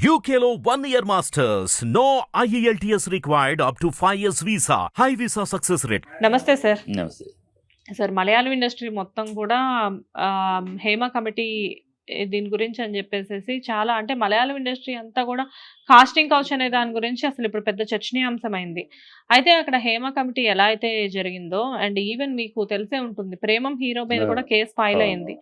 One year masters. No E IELTS required up to 5 years visa. High visa success rate. నమస్తే sir నమస్తే sir Malayalam industry మొత్తం కూడా Hema committee దీని గురించి అని చెప్పేసి చాలా అంటే మలయాళం ఇండస్ట్రీ అంతా కూడా కాస్టింగ్ కౌచ్ అనే దాని గురించి అసలు ఇప్పుడు పెద్ద చర్చనీయాంశమైంది. అయితే అక్కడ హేమ కమిటీ ఎలా అయితే జరిగిందో అండ్ ఈవెన్ మీకు తెలిసే ఉంటుంది ప్రేమం హీరో మీద కూడా కేసు ఫైల్ అయింది.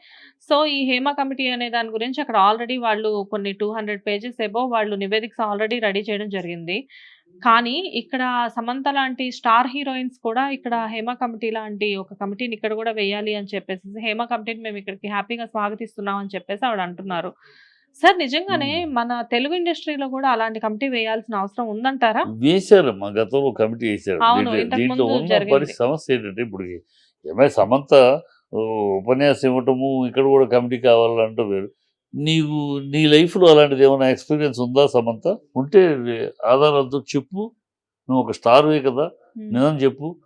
సో ఈ హేమ కమిటీ అనే దాని గురించి అక్కడ ఆల్రెడీ వాళ్ళు కొన్ని టూ హండ్రెడ్ పేజెస్ ఏబో వాళ్ళు నివేదికస్ ఆల్రెడీ రెడీ చేయడం జరిగింది. కానీ ఇక్కడ సమంత లాంటి స్టార్ హీరోయిన్స్ కూడా ఇక్కడ హేమ కమిటీ లాంటి ఒక కమిటీని ఇక్కడ కూడా వేయాలి అని చెప్పేసి హేమ కమిటీని మేము ఇక్కడికి హ్యాపీగా స్వాగతిస్తున్నాం అని చెప్పేసి ఆవిడ అంటున్నారు. సార్ నిజంగానే మన తెలుగు ఇండస్ట్రీలో కూడా అలాంటి కమిటీ వేయాల్సిన అవసరం ఉందంటారా? వేశారమ్మా గతంలో కమిటీ వేశారు. దీంట్లో- ఉన్న సమస్య ఏంటంటే ఇప్పుడు ఏమై సమంత ఉపన్యాసం ఇవ్వటము ఇక్కడ కూడా కమిటీ కావాలంటూ వేరు. నీవు నీ లైఫ్లో అలాంటిది ఏమైనా ఎక్స్పీరియన్స్ ఉందా సమంత? ఉంటే ఆధారాలతో చెప్పు. నువ్వు ఒక స్టార్వే కదా. నిజం చెప్పు.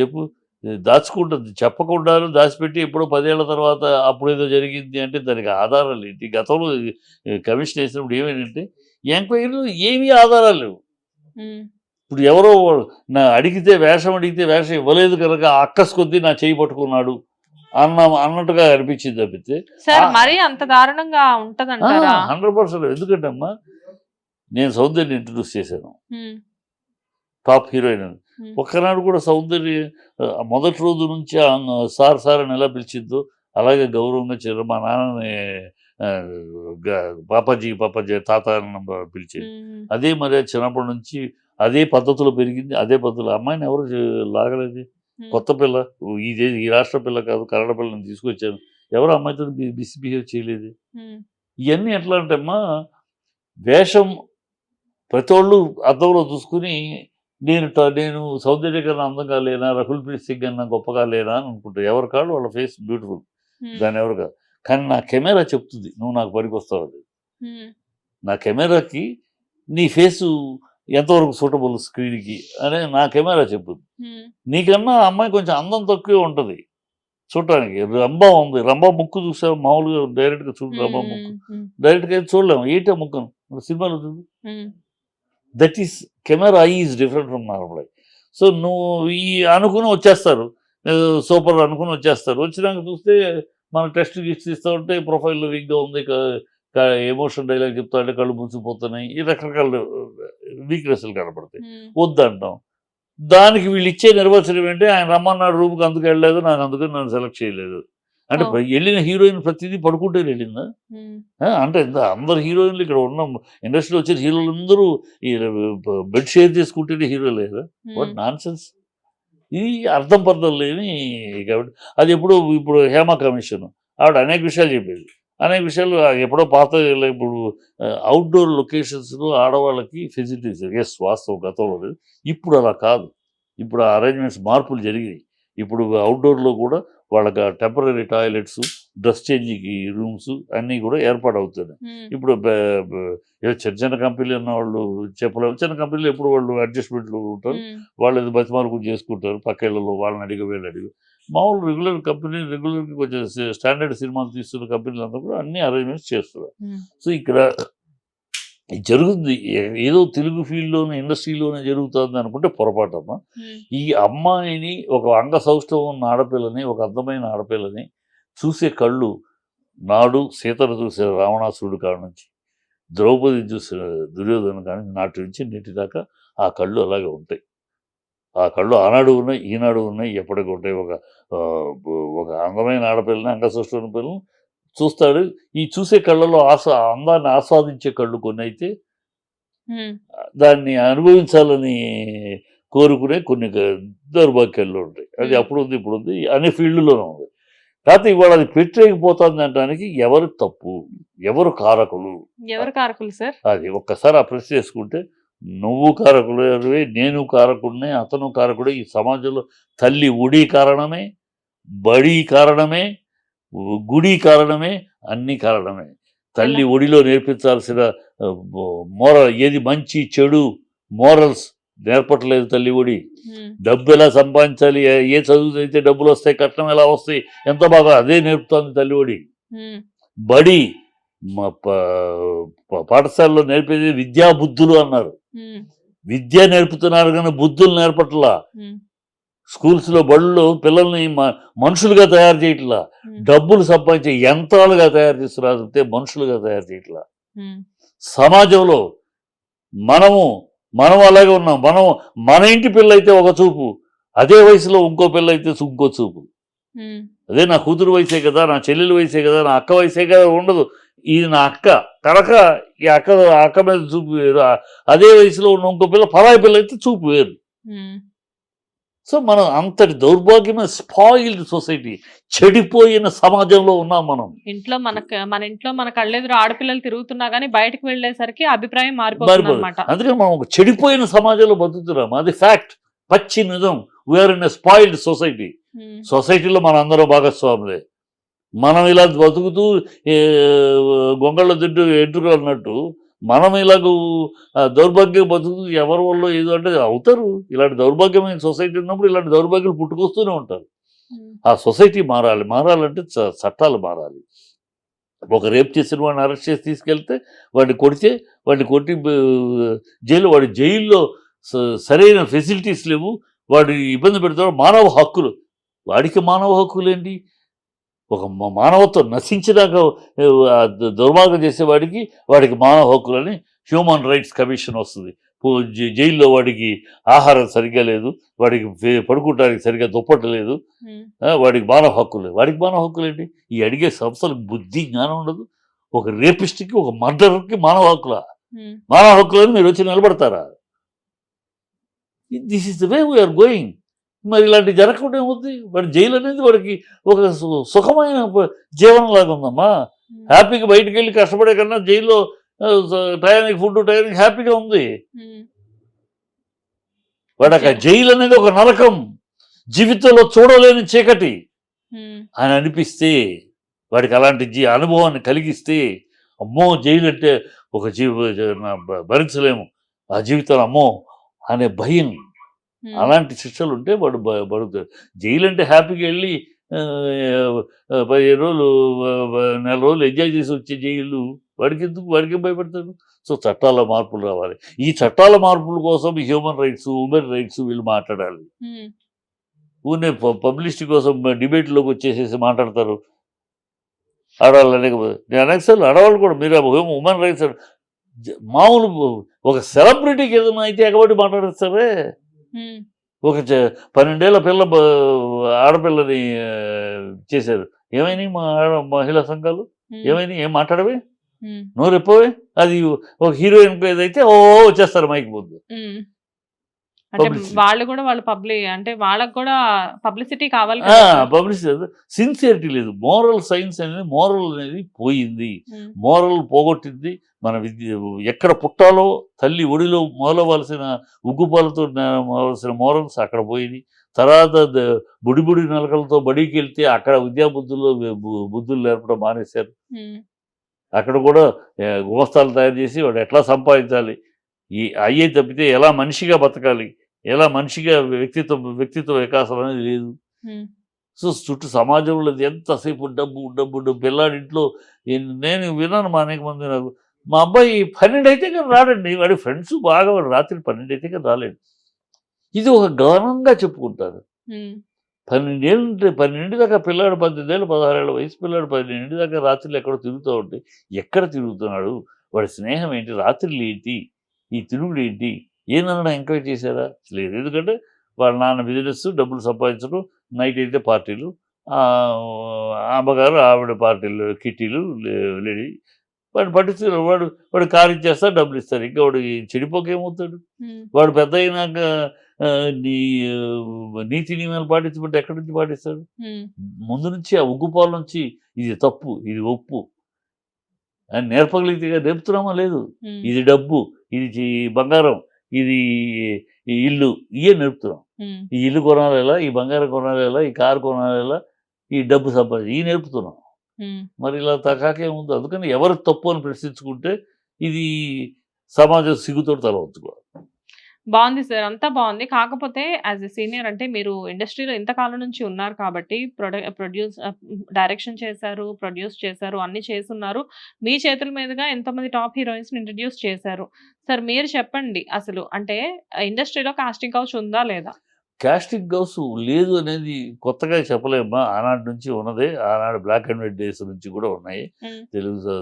చెప్పు. దాచుకుంటుంది. చెప్పకుండా దాచిపెట్టి ఎప్పుడో పదేళ్ళ తర్వాత అప్పుడు ఏదో జరిగింది అంటే దానికి ఆధారాలు ఏంటి? గతంలో కమిషన్ వేసినప్పుడు ఏమైందంటే ఎంక్వైరీలో ఏమీ ఆధారాలు లేవు. ఇప్పుడు ఎవరో నా అడిగితే వేషం అడిగితే వేషం ఇవ్వలేదు కనుక అక్కస్ కొద్దీ నా చేయి పట్టుకున్నాడు. అన్న అన్నట్టుగా అనిపించింది తప్పితే. సార్ ఆ- మరీ అంత దారుణంగా ఉంటదంటారా? Hundred percent. ఎందుకంటే అమ్మా నేను సౌందర్యని ఇంట్రడ్యూస్ చేశాను. టాప్ హీరోయిన్ అని. ఒక్కనాడు కూడా సౌందర్య మొదటి రోజు నుంచి సార్ సార్ అని ఎలా పిలిచిద్దో అలాగే గౌరవంగా చేరు మా నాన్నని పాపాజీ పాపాజీ తాత ఉమ్, అదే మరి చిన్నప్పటి నుంచి అదే పద్ధతిలో పెరిగింది అదే పద్ధతిలో. అమ్మాయిని ఎవరు లాగలేదు? కొత్త పిల్ల ఈ ఈ రాష్ట్ర పిల్ల కాదు కన్నడ పిల్లని తీసుకొచ్చాను. ఎవరు అమ్మాయితో మిస్బిహేవ్ చేయలేదు. ఇవన్నీ ఎట్లా అంటే అమ్మా వేషం ప్రతి వాళ్ళు అద్దంలో చూసుకుని నేను నేను సౌందర్య కన్నా అందంగా లేనా రకుల్ ప్రీత్ సింగ్ కన్నా గొప్పగా లేనా అని అనుకుంటారు ఎవరు కాదు వాళ్ళ ఫేస్ బ్యూటిఫుల్. దాని ఎవరు కాదు. కానీ నా కెమెరా చెప్తుంది నువ్వు నాకు పనికొస్తావు నా కెమెరాకి నీ ఫేసు ఎంతవరకు సూటబుల్ స్క్రీన్కి అని నా కెమెరా చెప్పుద్ది ఉమ్, నీకన్నా అమ్మాయి కొంచెం అందం తక్కువే ఉంటుంది. చూడటానికి రంభా ఉంది. రంభా ముక్కు చూసావు? మామూలుగా డైరెక్ట్గా చూడు రంభా ముక్కు. డైరెక్ట్గా అయితే చూడలేము. ఏంటో ముక్కను సినిమాలో చూడు. That is camera eye is different from normal eye so నువ్వు ఈ అనుకుని వచ్చేస్తారు. సూపర్ అనుకుని వచ్చేస్తారు. వచ్చినాక చూస్తే మన టెస్ట్ గిస్ట్ ఇస్తూ ఉంటే ప్రొఫైల్లో వీక్గా ఉంది. ఎమోషన్ డైలాగ్ చెప్తా అంటే కళ్ళు మూసిపోతున్నాయి ఈ రకరకాల వీక్నెస్లు కనపడతాయి. ఉమ్, వద్దంటాం. దానికి వీళ్ళు ఇచ్చే నిర్వచనం ఏంటి? ఆయన రమ్మన్నాడు రూమ్కి అందుకు వెళ్ళలేదు నాకు అందుకని నన్ను సెలెక్ట్ చేయలేదు. అంటే. వెళ్ళిన హీరోయిన్ ప్రతిదీ పడుకుంటే వెళ్ళిందా? అంటే అందరు హీరోయిన్లు ఇక్కడ ఉన్న ఇండస్ట్రీలో వచ్చిన హీరోలు అందరూ ఈ బెడ్ షేర్ చేసుకుంటేనే హీరో లేదా వాట్ నాన్ సెన్స్ ఇది అర్థం పర్థం లేని కాబట్టి అది ఎప్పుడు ఇప్పుడు హేమ కమిషన్ ఆవిడ అనేక విషయాలు చెప్పేది. అనేక విషయాలు ఎప్పుడో పాత ఇప్పుడు అవుట్డోర్ లొకేషన్స్లో ఆడవాళ్ళకి ఫెసిలిటీస్ ఎస్ వాస్తవం గతంలో లేదు. ఇప్పుడు అలా కాదు. ఇప్పుడు ఆ అరేంజ్మెంట్స్ మార్పులు జరిగాయి. ఇప్పుడు అవుట్డోర్లో కూడా వాళ్ళకి temporary toilets dress changing rooms అన్నీ కూడా ఏర్పాటు అవుతున్నాయి ఇప్పుడు చిన్న చిన్న కంపెనీలు ఉన్న వాళ్ళు చెప్పలేము. చిన్న కంపెనీలు ఎప్పుడు వాళ్ళు అడ్జస్ట్మెంట్లు ఉంటారు. వాళ్ళు ఏదో బతిమాలకు చేసుకుంటారు. పక్కేళ్ళలో వాళ్ళని అడిగి వీళ్ళు అడిగి. మామూలు రెగ్యులర్ కంపెనీ రెగ్యులర్గా కొంచెం స్టాండర్డ్ సినిమాలు తీస్తున్న కంపెనీలు అంతా కూడా అన్ని అరేంజ్మెంట్స్ చేస్తున్నారు. ఉమ్, సో ఇక్కడ జరుగుతుంది. ఏదో తెలుగు ఫీల్డ్లోనే ఇండస్ట్రీలోనే జరుగుతుంది అనుకుంటే పొరపాటమ్మా. ఉమ్, ఈ అమ్మాయిని ఒక అంగ సౌష్ఠవం ఉన్న ఆడపిల్లని ఒక అందమైన ఆడపిల్లని చూసే కళ్ళు నాడు సీతను చూసే రావణాసురుడు కాడ నుంచి ద్రౌపది చూసే దుర్యోధన కాడ నుంచి నాటి నుంచి నేటి దాకా ఆ కళ్ళు అలాగే ఉంటాయి. ఆ కళ్ళు ఆనాడు ఉన్నాయి ఈనాడు ఉన్నాయి ఎప్పటికీ ఉంటాయి ఒక ఒక అందమైన ఆడపిల్లని అంగ సౌష్ఠవం పిల్లని చూస్తాడు. ఈ చూసే కళ్ళలో ఆస్వా అందాన్ని ఆస్వాదించే కళ్ళు కొన్ని అయితే దాన్ని అనుభవించాలని కోరుకునే కొన్ని దౌర్భాగ్యాలు ఉంటాయి. అది. అప్పుడు ఉంది ఇప్పుడు ఉంది అన్ని ఫీల్డ్లోనే ఉంది. కాకపోతే ఇవాళ అది పెట్టలేకపోతుంది అనడానికి ఎవరు తప్పు ఎవరు కారకులు? ఎవరు కారకులు సార్? అది ఒక్కసారి ఆ ప్రశ్న చేసుకుంటే నువ్వు కారకులే నేను కారకుడినే అతను కారకుడే. ఈ సమాజంలో తల్లి ఉడి కారణమే బడి కారణమే గుడి కారణమే అన్ని కారణమే. తల్లి ఒడిలో నేర్పించాల్సిన మోరల్ ఏది మంచి చెడు మోరల్స్ నేర్పట్లేదు తల్లి ఒడి. డబ్బు ఎలా సంపాదించాలి ఏ- చదువు అయితే డబ్బులు వస్తాయి కట్నం ఎలా వస్తాయి ఎంత బాగా అదే నేర్పుతోంది తల్లి ఒడి. బడి పాఠశాలలో నేర్పేది విద్యా బుద్ధులు అన్నారు. విద్య నేర్పుతున్నారు కానీ బుద్ధులు నేర్పట్లా. స్కూల్స్లో బళ్ళు పిల్లల్ని మనుషులుగా తయారు చేయట్లా. డబ్బులు సంపాదించే యంత్రాలుగా తయారు చేస్తున్నారు తప్పితే మనుషులుగా తయారు చేయట్లా. సమాజంలో మనము మనం అలాగే ఉన్నాం. మనం మన ఇంటి పిల్ల అయితే ఒక చూపు. అదే వయసులో ఇంకో పిల్ల అయితే ఇంకో చూపు. అదే నా కూతురు వయసే కదా నా చెల్లెలు వయసే కదా నా అక్క వయసే కదా ఉండదు. ఇది నా అక్క కనుక ఈ అక్క అక్క మీద చూపు వేరు. అదే వయసులో ఉన్న ఇంకో పిల్ల పరాయి పిల్ల అయితే చూపు వేరు. సో మనం అంతటి దౌర్భాగ్యమైన స్పాయిల్డ్ సొసైటీ చెడిపోయిన సమాజంలో ఉన్నాం మనం. ఇంట్లో మనకు మన ఇంట్లో మన కళ్ళెదురు ఆడపిల్లలు తిరుగుతున్నా గానీ బయటకు వెళ్ళేసరికి అభిప్రాయం మారిపోతుంది అనమాట అందుకని మనం ఒక చెడిపోయిన సమాజంలో బతుకుతున్నాం. అది ఫ్యాక్ట్ పచ్చి నిజం. We're in a spoiled society సొసైటీలో మన అందరం భాగస్వాములే. మనం ఇలా బతుకుతూ గొంగళ్ళ దిడ్డు ఎంటురు అన్నట్టు మనం ఇలాగ దౌర్భాగ్యం బతుకుతూ ఎవరి వల్ల ఏదో అంటే అవుతారు. ఇలాంటి దౌర్భాగ్యమైన సొసైటీ ఉన్నప్పుడు ఇలాంటి దౌర్భాగ్యాలు పుట్టుకొస్తూనే ఉంటారు. ఆ సొసైటీ మారాలి. మారాలంటే చట్టాలు మారాలి. ఒక రేప్ చేసిన వాడిని అరెస్ట్ చేసి తీసుకెళ్తే వాడిని కొడితే వాడిని కొట్టి జైలు వాడి జైల్లో సరైన ఫెసిలిటీస్ లేవు. వాడు ఇబ్బంది పెడతాడు. మానవ హక్కులు. వాడికి మానవ హక్కులు ఏంటి ఒక మానవత్వం నశించినాక దుర్మార్గం చేసేవాడికి వాడికి మానవ హక్కులని హ్యూమన్ రైట్స్ కమిషన్ వస్తుంది. జైల్లో వాడికి ఆహారం సరిగ్గా లేదు వాడికి పడుకోవడానికి సరిగ్గా దుప్పట్లు లేదు వాడికి మానవ హక్కులు వాడికి మానవ హక్కులు ఏంటి? ఈ అడిగే సంస్థలకు బుద్ధి జ్ఞానం ఉండదు. ఒక రేపిస్ట్కి ఒక మర్డర్కి మానవ హక్కుల? మానవ హక్కులని మీరు వచ్చి నిలబడతారా? This is the way we're going. మరి ఇలాంటి జరగకుండా ఏమవుతుంది వాడి జైలు అనేది వాడికి ఒక సుఖమైన జీవనంలాగా ఉందమ్మా. హ్యాపీగా బయటికి వెళ్ళి కష్టపడే కన్నా జైల్లో టయానికి ఫుడ్ టయానికి హ్యాపీగా ఉంది. వాడికి ఆ జైలు అనేది ఒక నరకం. జీవితంలో చూడలేని చీకటి. అని అనిపిస్తే వాడికి అలాంటి జీ అనుభవాన్ని కలిగిస్తే అమ్మో జైలు అంటే ఒక జీవ భరించలేము. ఆ జీవితం అమ్మో అనే భయం అలాంటి శిక్షలు ఉంటే వాడు బ- బతుకుతాడు జైలు అంటే హ్యాపీగా వెళ్ళి పదిహేను రోజులు నెల రోజులు ఎంజాయ్ చేసి వచ్చే జైలు వాడికి ఎందుకు వాడికి భయపడతాడు? సో చట్టాల మార్పులు రావాలి. ఈ చట్టాల మార్పుల కోసం హ్యూమన్ రైట్స్ ఉమెన్ రైట్స్ వీళ్ళు మాట్లాడాలి. ఊనే పబ్లిసిటీ కోసం డిబేట్లోకి వచ్చేసేసి మాట్లాడతారు. ఆడవాళ్ళు అనేక నేను అనేకసార్లు ఆడవాళ్ళు కూడా మీరు ఉమెన్ రైట్స్ మామూలు ఒక సెలబ్రిటీకి ఏదైనా అయితే ఎగబడి మాట్లాడేస్తారే? ఒక పన్నెండేళ్ళ పిల్ల ఆడపిల్లని చేశారు. ఏమైనాయి మా ఆడ మహిళా సంఘాలు? ఏమైనాయి ఏం మాట్లాడవే? నోరు ఎప్పవే? అది ఒక హీరోయిన్ ఏదైతే ఓ వచ్చేస్తారు మైక్ ముందు. వాళ్ళు కూడా వాళ్ళు పబ్లిక్ అంటే వాళ్ళకి కూడా పబ్లిసిటీ కావాలి. పబ్లిసిటీ సిన్సియరిటీ లేదు. మోరల్ సైన్స్ అనేది మోరల్ అనేది పోయింది. మోరల్ పోగొట్టింది. మన విద్య ఎక్కడ పుట్టాలో తల్లి ఒడిలో మొదలవలసిన ఉగ్గుపాలతో మొదలవలసిన మోరల్స్ అక్కడ పోయింది తర్వాత ద- బుడి బుడి నలకలతో బడికి వెళ్తే అక్కడ విద్యా బుద్ధుల్లో బుద్ధులు నేర్పడం మానేశారు. అక్కడ కూడా గుమస్తాలు తయారు చేసి వాడు ఎట్లా సంపాదించాలి? ఈ అయ్యే తప్పితే ఎలా మనిషిగా బతకాలి? ఎలా మనిషిగా వ్యక్తిత్వ వ్యక్తిత్వ వికాసం అనేది లేదు. సో చుట్టూ సమాజంలో ఎంతసేపు డబ్బు డబ్బు డబ్బు పిల్లాడి ఇంట్లో ఏ- నేను విన్నాను మా అనేక మంది నాకు మా అబ్బాయి పన్నెండు అయితే కానీ రాడండి. వాడి ఫ్రెండ్స్ బాగా వాడు రాత్రి పన్నెండు అయితే కానీ రాలేడు. ఇది ఒక గౌరవంగా చెప్పుకుంటారు. పన్నెండేళ్ళు ఉంటే పన్నెండు దాకా పిల్లాడు పద్దెనిమిదేళ్ళు పదహారేళ్ళ వయసు పిల్లాడు పన్నెండు దాకా రాత్రులు ఎక్కడ తిరుగుతూ ఉంటే ఎక్కడ తిరుగుతున్నాడు? వాడి స్నేహం ఏంటి? రాత్రులు ఏంటి? ఈ తిరుగుడు ఏంటి? ఏనన్నా ఎంకరేజ్ చేశారా? లేదు. ఎందుకంటే వాళ్ళ నాన్న బిజినెస్ డబ్బులు సంపాదించడం నైట్ అయితే పార్టీలు అమ్మగారు ఆవిడ పార్టీలు కిట్టీలు లే- లేడీ వాడు పట్టించుకున్నారు వాడు వాడు కారు ఇచ్చేస్తా డబ్బులు ఇస్తారు ఇంకా వాడు చెడిపోకేమవుతాడు వాడు పెద్ద అయినాక నీ నీతి నియమాలు పాటించబట్టి ఎక్కడి నుంచి పాటిస్తాడు? ముందు నుంచి ఆ ఉగ్గుపాల నుంచి ఇది తప్పు ఇది ఒప్పు. అని నేర్పగలిగితే నేర్పుతున్నామా? లేదు. ఇది డబ్బు ఇది బంగారం ఇది ఈ ఇల్లు ఇవే నేర్పుతున్నాం. ఈ ఇల్లు కొనాలి ఎలా ఈ బంగారం కొనాలి ఎలా ఈ కారు కొనాలి ఎలా ఈ డబ్బు సంపాదించి ఇవి నేర్పుతున్నాం. మరి ఇలా తకాకే ఉంది. అందుకని ఎవరు తప్పు అని ప్రశ్నించుకుంటే ఇది సమాజం సిగ్గుతో తల బాగుంది సార్. అంతా బాగుంది. కాకపోతే యాజ్ ఎ సీనియర్ అంటే మీరు ఇండస్ట్రీలో ఇంతకాలం నుంచి ఉన్నారు కాబట్టి ప్రొడ ప్రొడ్యూస్ డైరెక్షన్ చేశారు ప్రొడ్యూస్ చేశారు అన్ని చేస్తున్నారు. మీ చేతుల మీదుగా ఎంతమంది టాప్ హీరోయిన్స్ ఇంట్రడ్యూస్ చేశారు. సార్ మీరు చెప్పండి అసలు అంటే ఇండస్ట్రీలో కాస్టింగ్ కౌచ్ ఉందా లేదా? కాస్టింగ్ హౌస్ లేదు అనేది కొత్తగా చెప్పలేమ్మా ఆనాటి నుంచి ఉన్నదే ఆనాడు బ్లాక్ అండ్ వైట్ డేస్ నుంచి కూడా ఉన్నాయి. తెలుగు.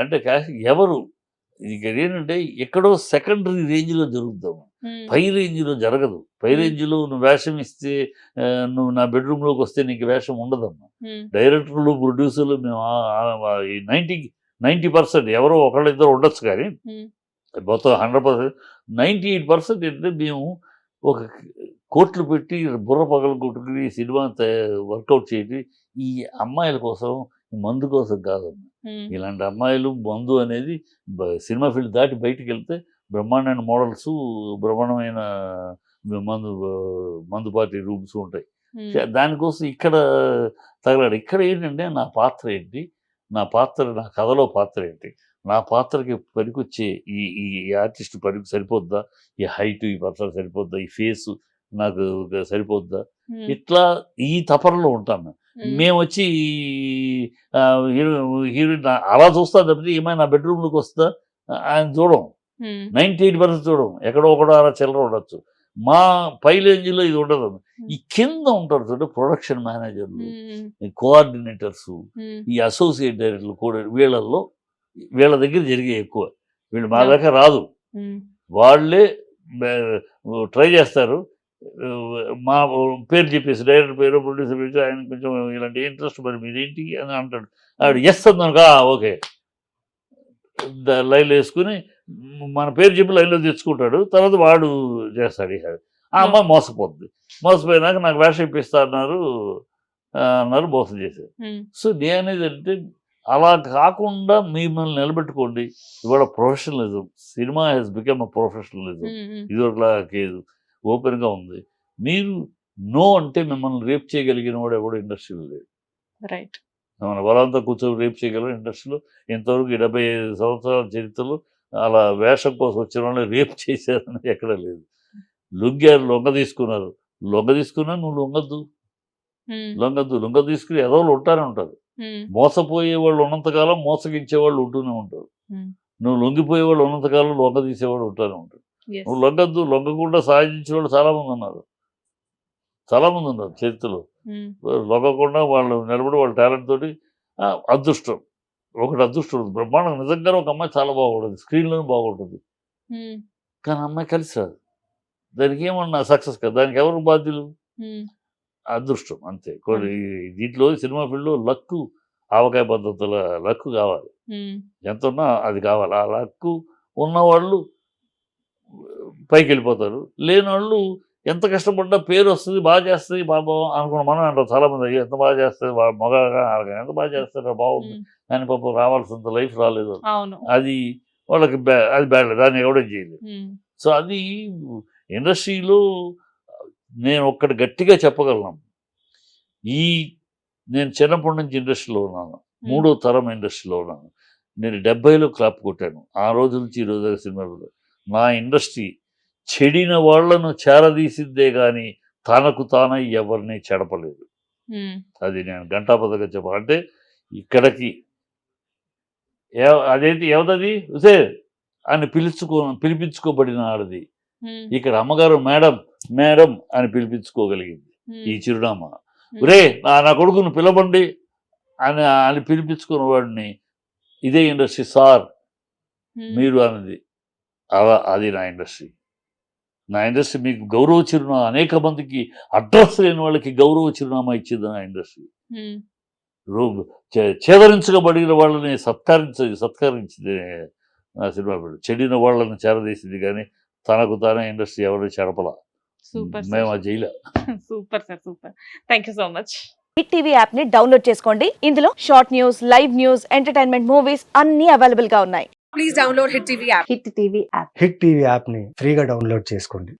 అంటే కాస్టింగ్ ఎవరు ఇక్కడ ఏంటంటే ఎక్కడో సెకండరీ రేంజ్లో జరుగుతాము. పై రేంజ్లో జరగదు పై. రేంజ్లో నువ్వు వేషం ఇస్తే నువ్వు నా బెడ్రూమ్లోకి వస్తే నీకు వేషం ఉండదమ్మా మ్మ్. డైరెక్టర్లు ప్రొడ్యూసర్లు మేము నైంటీ నైంటీ పర్సెంట్ ఎవరో ఒకళ్ళు ఇద్దరు ఉండొచ్చు కానీ. మొత్తం hundred percent ninety eight percent ఏంటంటే మేము ఒక కోట్లు పెట్టి బుర్ర పగలు కొట్టుకుని సినిమా వర్కౌట్ చేసి ఈ అమ్మాయిల కోసం మందు కోసం కాదు. ఇలాంటి అమ్మాయిలు మందు అనేది సినిమా ఫీల్డ్ దాటి బయటికి వెళ్తే బ్రహ్మాండమైన మోడల్స్ బ్రహ్మాండమైన మందు మందు పార్టీ రూమ్స్ ఉంటాయి. దానికోసం ఇక్కడ తగలాడు. ఇక్కడ ఏంటంటే నా పాత్ర ఏంటి? నా పాత్ర నా కథలో పాత్ర ఏంటి? నా పాత్రకి పనికొచ్చే ఈ ఈ ఆర్టిస్ట్ పనికి సరిపోద్దా ఈ హైట్ ఈ పర్సన్ సరిపోద్దా ఈ ఫేస్ నాకు సరిపోద్దా. ఇట్లా ఈ తపనలో ఉంటాను మ్మ్. వచ్చి హీరో హీరోయిన్ అలా చూస్తా తప్పితే ఏమైనా నా బెడ్రూమ్లోకి వస్తా ఆయన చూడం. నైంటీ ఎయిట్ పర్సెంట్ చూడం ఎక్కడో ఒకడో అలా చిల్లర ఉండొచ్చు మా పై రేంజ్లో ఇది ఉండదు ఈ కింద ఉంటారు చూడండి ప్రొడక్షన్ మేనేజర్లు. కోఆర్డినేటర్స్. ఈ అసోసియేట్ డైరెక్టర్లు కూడా వీళ్ళల్లో వీళ్ళ దగ్గర జరిగే ఎక్కువ. వీళ్ళు మా. దాకా రాదు. మ్మ్. వాళ్ళే ట్రై చేస్తారు. మా పేరు చెప్పేసి డైరెక్టర్ పేరు ప్రొడ్యూసర్ పేరు ఆయన కొంచెం ఇలాంటి ఇంట్రెస్ట్ మరి మీరేంటి అని అంటాడు. ఆవిడ ఎస్ అందనుక ఓకే. లైన్లో వేసుకుని మన పేరు చెప్పి లైన్లో తెచ్చుకుంటాడు. తర్వాత వాడు చేస్తాడు ఇక. ఆ అమ్మాయి మోసపోద్ది. మోసపోయినాక నాకు వేషం ఇప్పిస్తా అన్నారు. అన్నారు మోసం చేశారు. సో నేనేది అంటే అలా కాకుండా మిమ్మల్ని నిలబెట్టుకోండి. ఇవాళ professionalism cinema has become a professionalism hmm. ఇదివరకులా కేదు. ఓపెన్గా ఉంది. మీరు నో అంటే మిమ్మల్ని రేప్ చేయగలిగిన వాడు ఎవడు ఇండస్ట్రీలో లేడు. రైట్ మన బలవంతం కూర్చొని రేప్ చేయగలరు ఇండస్ట్రీలో ఇంతవరకు డెబ్బై ఐదు సంవత్సరాల చరిత్రలో అలా వేషం కోసం వచ్చిన వాళ్ళని రేప్ చేశారని ఎక్కడ లేదు. లొంగారు లొంగ తీసుకున్నారు. లొంగ తీసుకున్నా నువ్వు లొంగద్దు. లొంగద్దు. లొంగ తీసుకుని ఎదవలు ఉంటానే ఉంటారు. మోసపోయే వాళ్ళు ఉన్నంతకాలం మోసగించే వాళ్ళు ఉంటూనే ఉంటారు. నువ్వు లొంగిపోయే వాళ్ళు ఉన్నంతకాలం లొంగ తీసేవాడు ఉంటానే ఉంటారు Yes. నువ్వు లొంగద్దు లొంగకుండా సాధించిన వాళ్ళు చాలా మంది ఉన్నారు చాలా మంది ఉన్నారు చరిత్రలో. లొంగకుండా వాళ్ళు నిలబడి వాళ్ళ టాలెంట్ తోటి అదృష్టం ఒకటి అదృష్టం. బ్రహ్మాండం నిజంగా ఒక అమ్మాయి చాలా బాగుంటుంది స్క్రీన్లోనే బాగుంటుంది. కానీ అమ్మాయి కలిసి రాదు దానికి ఏమన్నా సక్సెస్ కదా దానికి ఎవరు బాధ్యులు. అదృష్టం అంతే. దీంట్లో సినిమా ఫీల్డ్లో లక్కు ఆవకాయ పద్ధతుల లక్కు కావాలి. ఎంత ఉన్నా అది కావాలి. ఆ లక్కు ఉన్నవాళ్ళు పైకి వెళ్ళిపోతారు లేని వాళ్ళు ఎంత కష్టపడ్డా పేరు వస్తుంది బాగా చేస్తుంది బాబా అనుకున్న మనం అంటారు చాలా మంది "అయ్యో, ఎంత బాగా చేస్తుంది మగగా ఎంత బాగా చేస్తారో బాగుంది. కానీ పాపం రావాల్సినంత లైఫ్ రాలేదు. అది వాళ్ళకి అది బ్యాడ్ దాన్ని ఎవడో చేయలేదు. సో అది ఇండస్ట్రీలో నేను ఒక్కటి గట్టిగా చెప్పగలను. ఈ నేను చిన్నప్పటి నుంచి ఇండస్ట్రీలో ఉన్నాను. మూడో తరం ఇండస్ట్రీలో ఉన్నాను. నేను డెబ్బైలో క్లాప్ కొట్టాను. ఆ రోజు నుంచి ఈ రోజు దాకా సినిమాలో నా ఇండస్ట్రీ చెడిన వాళ్ళను చేరదీసిద్దే కానీ తనకు తానై ఎవరిని చెడపలేదు. అది నేను గంటాపదగా చెప్పాలి. అంటే ఇక్కడికి అదేంటి ఎవదది ఉసే అని పిలుచుకో పిలిపించుకోబడిన ఆడది. ఇక్కడ అమ్మగారు మేడం మేడం అని పిలిపించుకోగలిగింది ఈ. చిరునామా. ఒరే నా కొడుకును పిలవండి అని అని పిలిపించుకున్న వాడిని ఇదే ఇండస్ట్రీ సార్. మీరు అన్నది అలా అది నా ఇండస్ట్రీ నా ఇండస్ట్రీ మీకు గౌరవ చిరునామా అనేక మందికి అడ్రస్ లేని వాళ్ళకి గౌరవ చిరునామా ఇచ్చింది నా ఇండస్ట్రీ. రో- చేదరించబడిన వాళ్ళని సత్కరించ సత్కరించింది నా సినిమా చెడిన వాళ్ళని చేరదీసింది కానీ తనకు తానే ఇండస్ట్రీ ఎవరిని చెడపల సూపర్ మేము ఆ jail. Super sir super. Thank you so much hit TV యాప్ని డౌన్లోడ్ చేసుకోండి. ఇందులో short news live news entertainment movies అన్ని అవైలబుల్గా ఉన్నాయి. Please download Hit TV app. Hit TV app hit TV యాప్ని ఫ్రీగా డౌన్లోడ్ చేసుకోండి.